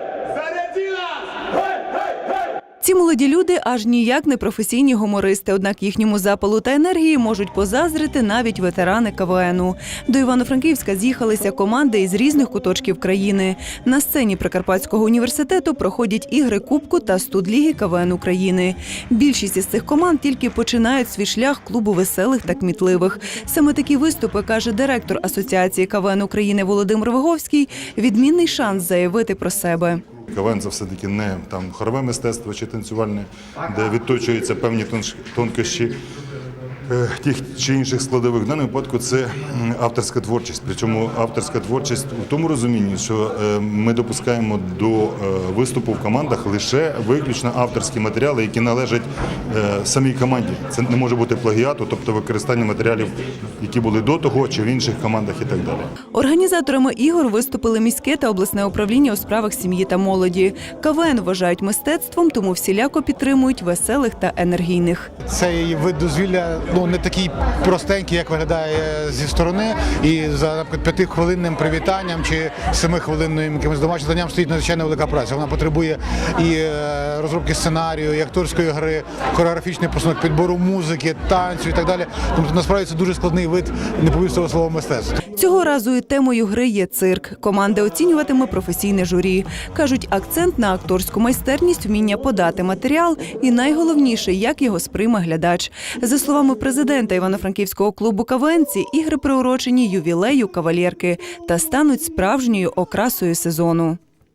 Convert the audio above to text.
you Ці молоді люди аж ніяк не професійні гумористи, однак їхньому запалу та енергії можуть позазрити навіть ветерани КВНу. До Івано-Франківська з'їхалися команди із різних куточків країни. На сцені Прикарпатського університету проходять ігри Кубку та студліги КВН України. Більшість із цих команд тільки починають свій шлях клубу веселих та кмітливих. Саме такі виступи каже директор Асоціації КВН України Володимир Виговський. Відмінний шанс заявити про себе. КВН це все-таки не там хорове мистецтво чи танцювальне, де відточуються певні тонкощі тих чи інших складових. В даному випадку це авторська творчість. Причому авторська творчість у тому розумінні, що е, ми допускаємо до е, виступу в командах лише виключно авторські матеріали, які належать е, самій команді. Це не може бути плагіату, тобто використання матеріалів, які були до того чи в інших командах і так далі. Організаторами ігор виступили міське та обласне управління у справах сім'ї та молоді. КВН вважають мистецтвом, тому всіляко підтримують веселих та енергійних. Цей вид дозвілля ну не такий простенький, як виглядає зі сторони. І за наприклад, п'ятихвилинним привітанням чи семихвилинним якимось домашнім завданням стоїть надзвичайно велика праця. Вона потребує і е, розробки сценарію, і акторської гри, хореографічний посунок, підбору музики, танцю і так далі. Тобто насправді це дуже складний вид не побоюсь цього слова мистецтва. Цього разу і темою гри є цирк. Команда оцінюватиме професійне журі. Кажуть, акцент на акторську майстерність, вміння подати матеріал і найголовніше, як його сприйме глядач. За словами президента Івано-Франківського клубу Кавенці ігри приурочені ювілею кавалєрки та стануть справжньою окрасою сезону.